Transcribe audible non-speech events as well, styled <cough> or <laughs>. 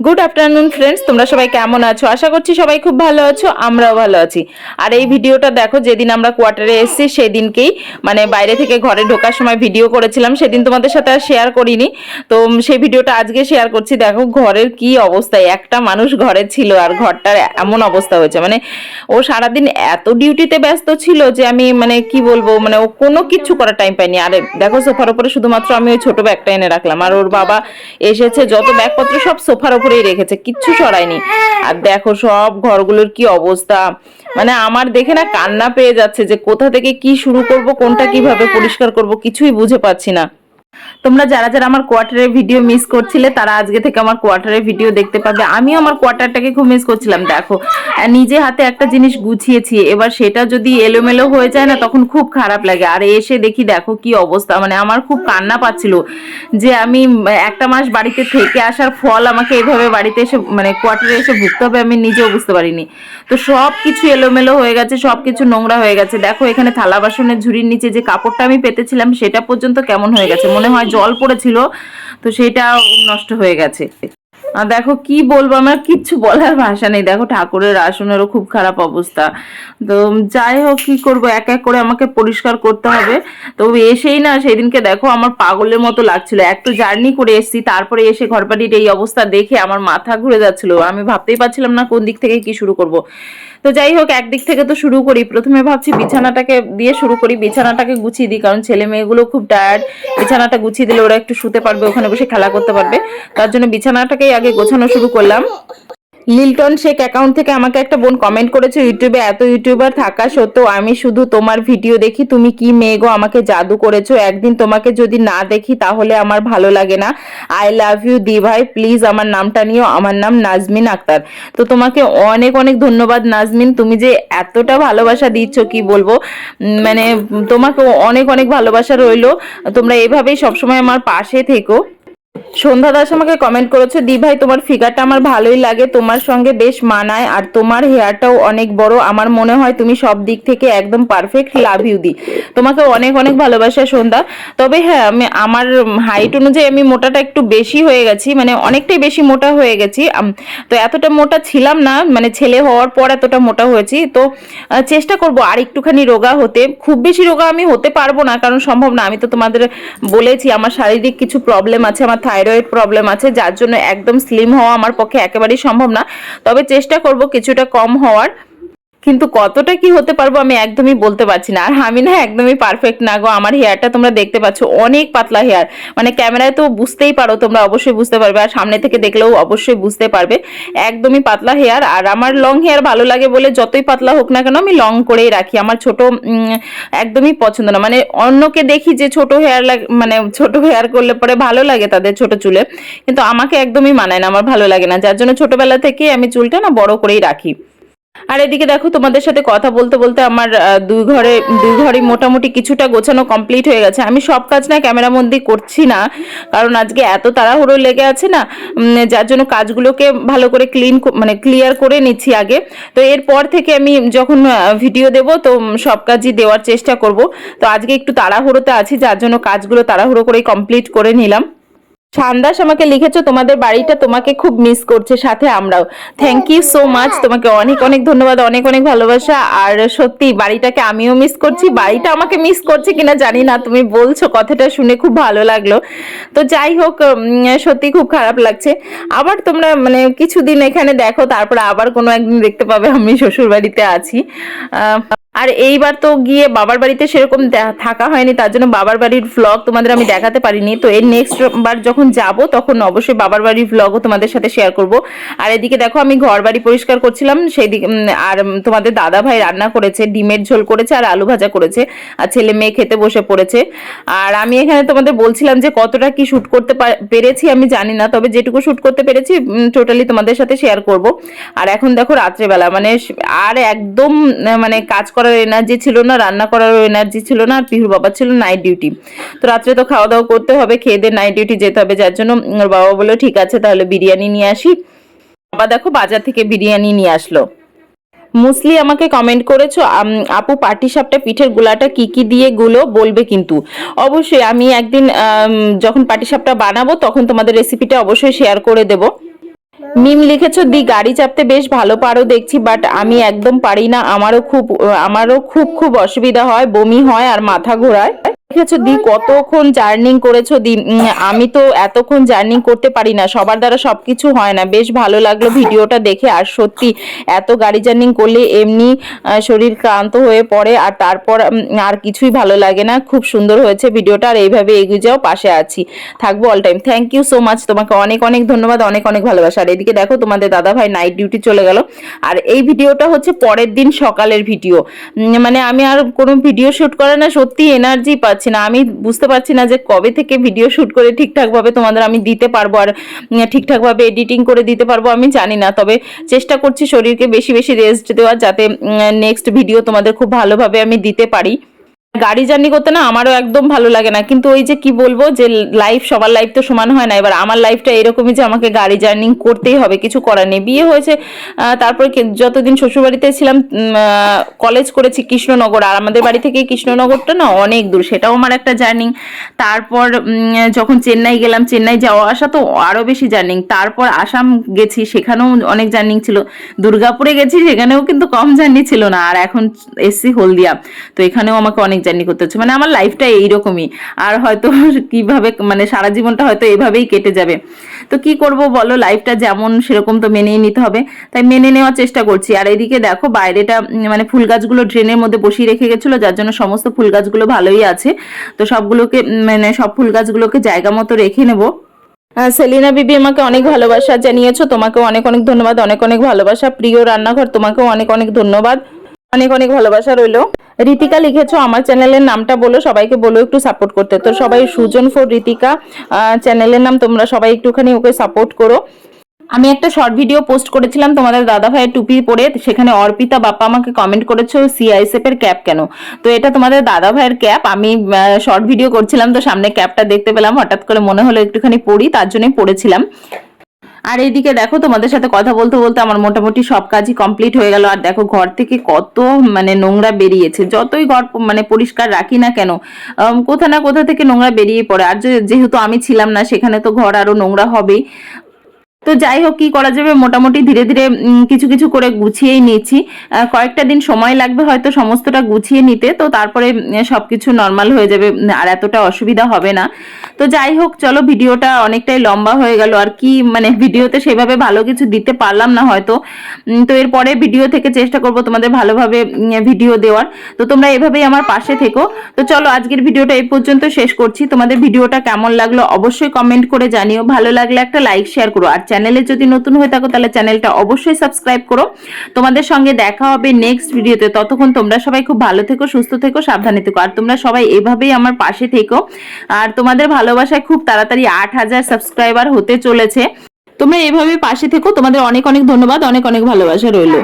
Good afternoon friends তোমরা সবাই কেমন আছো? আশা করছি সবাই খুব ভালো আছো, আমরাও ভালো আছি। আর এই ভিডিওটা দেখো, যেদিন আমরা কোয়ার্টারে এসেছি, সেদিনকেই মানে বাইরে থেকে ঘরে ঢোকার সময় ভিডিও করেছিলাম, সেদিন তোমাদের সাথে আর শেয়ার করিনি। তো সেই ভিডিওটা আজকে শেয়ার করছি। দেখো, ঘরের কি অবস্থায় একটা মানুষ ঘরে ছিল আর ঘরটার এমন অবস্থা হয়েছে। মানে ও সারাদিন এত ডিউটিতে ব্যস্ত ছিল যে আমি মানে কি বলব মানে ও কোনো কিছু করার টাইম পাইনি। আরে, দেখো, সোফার উপরে শুধুমাত্র আমি ওই ছোট ব্যাগটা এনে রাখলাম। আর ওর বাবা এসেছে, যত ব্যাগপত্র সব সোফার উপরেই রেখেছে, কিচ্ছু সরায়নি। আর দেখো সব ঘরগুলোর কি অবস্থা। মানে আমার দেখে না কান্না পেয়ে যাচ্ছে যে কোথা থেকে কি শুরু করব, কোনটা কীভাবে পরিষ্কার করব, কিছুই বুঝে পাচ্ছি না। তোমরা যারা যারা আমার কোয়ার্টারের ভিডিও মিস করছিলে, তারা আজকে থেকে আমার কোয়ার্টারের ভিডিও দেখতে পাবে। আমিও আমার কোয়ার্টারটাকে খুব মিস করছিলাম, দেখো। নিজে হাতে একটা জিনিস গুছিয়েছি, এবার সেটা যদি এলোমেলো হয়ে যায় না, তখন খুব খারাপ লাগে। আর এসে দেখি, দেখো কি অবস্থা। মানে আমার খুব কান্না পাচ্ছিল যে আমি একটা মাস বাড়িতে থেকে আসার ফল আমাকে এভাবে বাড়িতে এসে মানে কোয়ার্টারে এসে ভুগতে হবে, আমি নিজেও বুঝতে পারিনি। তো সব কিছু এলোমেলো হয়ে গেছে সব কিছু নোংরা হয়ে গেছে। দেখো এখানে থালা বাসনের ঝুড়ির নিচে যে কাপড়টা আমি পেতেছিলাম, সেটা পর্যন্ত কেমন হয়ে গেছে? মনে হয় জল পড়েছিল তো সেটা নষ্ট হয়ে গেছে। আর দেখো কি বলব, আমার কিচ্ছু বলার ভাষা নেই। দেখো ঠাকুরের আসনেরও খুব খারাপ অবস্থা। তো যাই হোক, কি করব? এক এক করে আমাকে পরিষ্কার করতে হবে। তো এসেই না, সেদিনকে দেখো আমার পাগলের মতো লাগছিল। এক তো জার্নি করে এসেছি, তারপরে এসে ঘরবাড়ির এই অবস্থা দেখে আমার মাথা ঘুরে যাচ্ছিল। আমি ভাবতেই পারছিলাম না কোন দিক থেকে কি শুরু করব। তো যাই হোক একদিক থেকে তো শুরু করি। প্রথমে ভাবছি বিছানাটাকে দিয়ে শুরু করি। বিছানাটাকে গুছিয়ে দিই, কারণ ছেলে মেয়েগুলো খুব টায়ার্ড বিছানাটা গুছিয়ে দিলে ওরা একটু শুতে পারবে, ওখানে বসে খেলা করতে পারবে। তার জন্য বিছানাটাকেই আগে গোছানো শুরু করলাম। লিলটন শেখ অ্যাকাউন্ট থেকে আমাকে একটা বোন কমেন্ট করেছে, ইউটিউবে এত ইউটিউবার থাকা সত্ত্বেও আমি শুধু তোমার ভিডিও দেখি, তুমি কি মেয়ে গো আমাকে জাদু করেছ? একদিন তোমাকে যদি না দেখি তাহলে আমার ভালো লাগে না। আই লাভ ইউ দি ভাই প্লিজ আমার নামটা নিও, আমার নাম নাজমিন আক্তার। তো তোমাকে অনেক অনেক ধন্যবাদ নাজমিন, তুমি যে এতটা ভালোবাসা দিচ্ছ, কি বলব? মানে তোমাকে অনেক অনেক ভালোবাসা রইল। তোমরা এভাবেই সবসময় আমার পাশে থেকো। সন্ধ্যা দাস আমাকে কমেন্ট করেছে, দি ভাই, তোমার ফিগারটা আমার ভালোই লাগে, তোমার সঙ্গে বেশ মানায়, আর তোমার হেয়ারটাও অনেক বড়। আমার মনে হয় তুমি সব দিক থেকে একদম পারফেক্ট লাভ ইউ দি। তোমাকে অনেক অনেক ভালোবাসা, সন্ধ্যা। তবে হ্যাঁ আমি, আমার হাইট অনুযায়ী আমি মোটাটা একটু বেশি হয়ে গেছি মানে অনেকটাই বেশি মোটা হয়ে গেছি। তো এতটা মোটা ছিলাম না মানে ছেলে হওয়ার পর এতটা মোটা হয়েছি। তো চেষ্টা করব আর একটুখানি রোগা হতে। খুব বেশি রোগা আমি হতে পারব না, কারণ সম্ভব না। আমি তো তোমাদের বলেছি, আমার শারীরিক কিছু প্রবলেম আছে, আমার থাইরয়েড প্রবলেম আছে, যার জন্য একদম স্লিম হওয়া আমার পক্ষে একেবারেই সম্ভব না। তবে চেষ্টা করব কিছুটা কম হওয়ার। কিন্তু কতটা কি হতে পারব আমি একদমই বলতে পারছি না। আর আমি না একদমই পারফেক্ট না গো। আমার হেয়ারটা তোমরা দেখতে পাচ্ছ, অনেক পাতলা হেয়ার মানে ক্যামেরায় তো বুঝতেই পারো, তোমরা অবশ্যই বুঝতে পারবে। আর সামনে থেকে দেখলেও অবশ্যই বুঝতে পারবে। একদমই পাতলা হেয়ার আর আমার লং হেয়ার ভালো লাগে বলে যতই পাতলা হোক না কেন আমি লং করেই রাখি। আমার ছোট একদমই পছন্দ না। মানে অন্যকে দেখি যে ছোট হেয়ার মানে ছোট হেয়ার করলে পরে ভালো লাগে তাদের ছোট চুলে। কিন্তু আমাকে একদমই মানায় না, আমার ভালো লাগে না। যার জন্য ছোটবেলা থেকে আমি চুলটা না বড় করেই রাখি। আর এদিকে দেখো, তোমাদের সাথে কথা বলতে বলতে আমার দুই ঘরে দুই ঘরে মোটামুটি কিছুটা গোছানো কমপ্লিট হয়ে গেছে। আমি সব কাজ না ক্যামেরা মধ্যে করছি না, কারণ আজকে এত তাড়াহুড়ো লেগে আছে না যার জন্য কাজগুলোকে ভালো করে ক্লিন মানে ক্লিয়ার করে নিচ্ছি আগে। তো এরপর থেকে আমি যখন ভিডিও দেব, তো সব কাজই দেওয়ার চেষ্টা করব। তো আজকে একটু তাড়াহুড়োতে আছি, যার জন্য কাজগুলো তাড়াহুড়ো করে কমপ্লিট করে নিলাম। সান্দাস আমাকে লিখেছো, তোমাদের বাড়িটা তোমাকে খুব মিস করছে, সাথে আমরাও। থ্যাংক ইউ সো মাচ তোমাকে অনেক অনেক ধন্যবাদ, অনেক অনেক ভালোবাসা। আর সত্যি, বাড়িটাকে আমিও মিস করছি, বাড়িটা আমাকে মিস করছে কিনা জানি না, তুমি বলছো কথাটা শুনে খুব ভালো লাগল। তো যাই হোক সত্যি খুব খারাপ লাগছে। আবার তোমরা মানে কিছুদিন এখানে দেখো, তারপরে আবার কোনো একদিন দেখতে পাবে, আমি শ্বশুর বাড়িতে আছি আর এইবার তো গিয়ে বাবার বাড়িতে সেরকম থাকা হয়নি, তার জন্য বাবার বাড়ির ভ্লগ তোমাদের আমি দেখাতে পারিনি। তো এর নেক্সট বার যখন যাব, তখন অবশ্যই বাবার বাড়ির ভ্লগও তোমাদের সাথে শেয়ার করব। আর এদিকে দেখো, আমি ঘর বাড়ি পরিষ্কার করছিলাম সেই দিকে আর তোমাদের দাদা ভাই রান্না করেছে, ডিমের ঝোল করেছে, আর আলু ভাজা করেছে, আর ছেলে মেয়ে খেতে বসে পড়েছে। আর আমি এখানে তোমাদের বলছিলাম যে কতটা কি শ্যুট করতে পেরেছি, আমি জানি না, তবে যেটুকু শ্যুট করতে পেরেছি টোটালি তোমাদের সাথে শেয়ার করব। আর এখন দেখো, রাত্রেবেলা মানে আর একদম মানে কাজ করার এনার্জি ছিল না, রান্না করার এনার্জি ছিল না, আর পিহুর বাবা ছিল নাইট ডিউটি তো রাত্রে তো খাওয়া দাওয়া করতে হবে, খেয়ে দিয়ে নাইট ডিউটি যেতে হবে, যার জন্য ওর বাবা বলল, ঠিক আছে, তাহলে বিরিয়ানি নিয়ে আসি। বাবা দেখো বাজার থেকে বিরিয়ানি নিয়ে আসলো। মুসলি, আমাকে কমেন্ট করেছ আপু পাটি সাপটা পিঠের গুলাটা কি কি দিয়ে গুলো বলবে কিন্তু। অবশ্যই আমি একদিন যখন পাটি সাপটা বানাবো, তখন তোমাদের রেসিপিটা অবশ্যই শেয়ার করে দেবো। মিম লিখেছো, দি, গাড়ি চাপতে বেশ ভালো পারো, দেখছি বাট আমি একদম পারি না। আমারও খুব আমারও খুব খুব অসুবিধা হয়, বমি হয় আর মাথা ঘোরায়। লিখেছো দি কতক্ষণ জার্নিং করেছ, দি আমি তো এতক্ষণ জার্নিং করতে পারি না, সবার দ্বারা সবকিছু হয় না, বেশ ভালো লাগল ভিডিওটা দেখে, আর সত্যি এত গাড়ি জার্নিং করলে এমনি শরীর ক্লান্ত হয়ে পড়ে, আর তারপর আর কিছুই ভালো লাগে না, খুব সুন্দর হয়েছে ভিডিওটা, আর এইভাবে এগিয়ে যাও, পাশে আছি, থাকব all time thank you so much তোমাকে অনেক অনেক ধন্যবাদ, অনেক অনেক ভালোবাসা, আর এদিকে দেখো তোমাদের দাদা ভাই নাইট ডিউটি চলে গেল, আর এই ভিডিওটা হচ্ছে পরের দিন সকালের ভিডিও মানে আমি আর কোনো ভিডিও শুট করে না সত্যি এনার্জি পাচ্ছি না। আমি বুঝতে পারছি না যে কবে থেকে ভিডিও শ্যুট করে ঠিকঠাকভাবে তোমাদের আমি দিতে পারব আর ঠিকঠাকভাবে এডিটিং করে দিতে পারব আমি জানি না। তবে চেষ্টা করছি শরীরকে বেশি বেশি রেস্ট দেওয়ার যাতে নেক্সট ভিডিও তোমাদের খুব ভালোভাবে আমি দিতে পারি। গাড়ি জার্নি করতে না আমারও একদম ভালো লাগে না। কিন্তু ওই যে কি বলব যে লাইফ সবার লাইফ তো সমান হয় না। এবার আমার লাইফটা এরকমই যে আমাকে গাড়ি জার্নি করতেই হবে, কিছু করার নেই। বিয়ে হয়েছে তারপরে যতদিন শ্বশুরবাড়িতে ছিলাম কলেজ করেছি কৃষ্ণনগর। আর আমাদের বাড়ি থেকে কৃষ্ণনগরটা না অনেক দূর, সেটাও আমার একটা জার্নি তারপর যখন চেন্নাই গেলাম, চেন্নাই যাওয়া আসা তো আরও বেশি জার্নি তারপর আসাম গেছি, সেখানেও অনেক জার্নি ছিল। দুর্গাপুরে গেছি, সেখানেও কিন্তু কম জার্নি ছিল না। আর এখন এসছি হলদিয়া। তো এখানেও আমাকে অনেক জার্নি করতে হচ্ছে। মানে আমার লাইফটা এইরকমই। আর হয়তো <laughs> কীভাবে মানে সারা জীবনটা হয়তো এভাবেই কেটে যাবে। তো কি করব বলো? লাইফটা যেমন সেরকম তো মেনেই নিতে হবে। তাই মেনে নেওয়ার চেষ্টা করছি। আর এদিকে দেখো, বাইরেটা মানে ফুল গাছগুলো ড্রেনের মধ্যে বসিয়ে রেখে গেছিল, যার জন্য সমস্ত ফুল গাছগুলো ভালোই আছে। তো সবগুলোকে মানে সব ফুল গাছগুলোকে জায়গা মতো রেখে নেব। সেলিনা বিবি আমাকে অনেক ভালোবাসা জানিয়েছো। তোমাকেও অনেক অনেক ধন্যবাদ। অনেক অনেক ভালোবাসা। প্রিয় রান্নাঘর, তোমাকেও অনেক অনেক ধন্যবাদ। অনেক অনেক ভালোবাসা রইল। রীতিকা লিখেছো, আমার চ্যানেলের নামটা বলো, সবাইকে বলো একটু সাপোর্ট করতে। তো সবাই সুজন ফোর রীতিকা চ্যানেলের নাম তোমরা সবাই একটুখানি ওকে সাপোর্ট করো। আমি একটা শর্ট ভিডিও পোস্ট করেছিলাম তোমাদের দাদা ভাইয়ের টুপি পরে, সেখানে অর্পিতা বাপ্পা আমাকে কমেন্ট করেছ সিআইএসএফ এর ক্যাপ কেন? তো এটা তোমাদের দাদা ভাইয়ের ক্যাপ আমি শর্ট ভিডিও করছিলাম, তো সামনে ক্যাপটা দেখতে পেলাম, হঠাৎ করে মনে হলো একটুখানি পড়ি, তার জন্যই পড়েছিলাম। আর এইদিকে দেখো, তোমাদের সাথে কথা বলতে বলতে আমার মোটামুটি সব কাজই কমপ্লিট হয়ে গেল। আর দেখো, ঘর থেকে কত মানে নোংরা বেরিয়েছে। যতই ঘর মানে পরিষ্কার রাখি না কেন কোথা না কোথা থেকে নোংরা বেরিয়ে পড়ে। আর যেহেতু আমি ছিলাম না, সেখানে তো ঘর আরও নোংরা হবেই। তো যাই হোক কি করা যাবে? মোটামুটি ধীরে ধীরে কিছু কিছু করে গুছিয়েই আহ, কয়েকটা দিন সময় লাগবে হয়তো সমস্তটা গুছিয়ে নিতে তো তারপরে উম, সবকিছু নর্মাল হয়ে যাবে আর এতটা অসুবিধা হবে না। তো যাই হোক চলো ভিডিওটা অনেকটাই লম্বা হয়ে গেল আর কি মানে ভিডিওতে সেভাবে ভালো কিছু দিতে পারলাম না হয়তো। তো এরপরে ভিডিও থেকে চেষ্টা করব তোমাদের ভালোভাবে ভিডিও দেওয়ার। তো তোমরা এভাবেই আমার পাশে থেকো। তো চলো আজকের ভিডিওটা এই পর্যন্ত শেষ করছি। তোমাদের ভিডিওটা কেমন লাগল অবশ্যই কমেন্ট করে জানিও। ভালো লাগলে একটা লাইক শেয়ার করো। আর চ্যানেলে যদি নতুন হয়ে থাকো, তাহলে চ্যানেলটা অবশ্যই সাবস্ক্রাইব করো। তোমাদের সঙ্গে দেখা হবে নেক্সট ভিডিওতে ততক্ষণ তোমরা সবাই খুব ভালো থেকো, সুস্থ থেকো, সাবধানে থেকো। আর তোমরা সবাই এভাবেই আমার পাশে থেকো। আর তোমাদের ভালোবাসায় খুব তাড়াতাড়ি আট হাজার সাবস্ক্রাইবার হতে চলেছে। তোমরা এভাবে পাশে থেকো। তোমাদের অনেক অনেক ধন্যবাদ, অনেক অনেক ভালোবাসা রইল।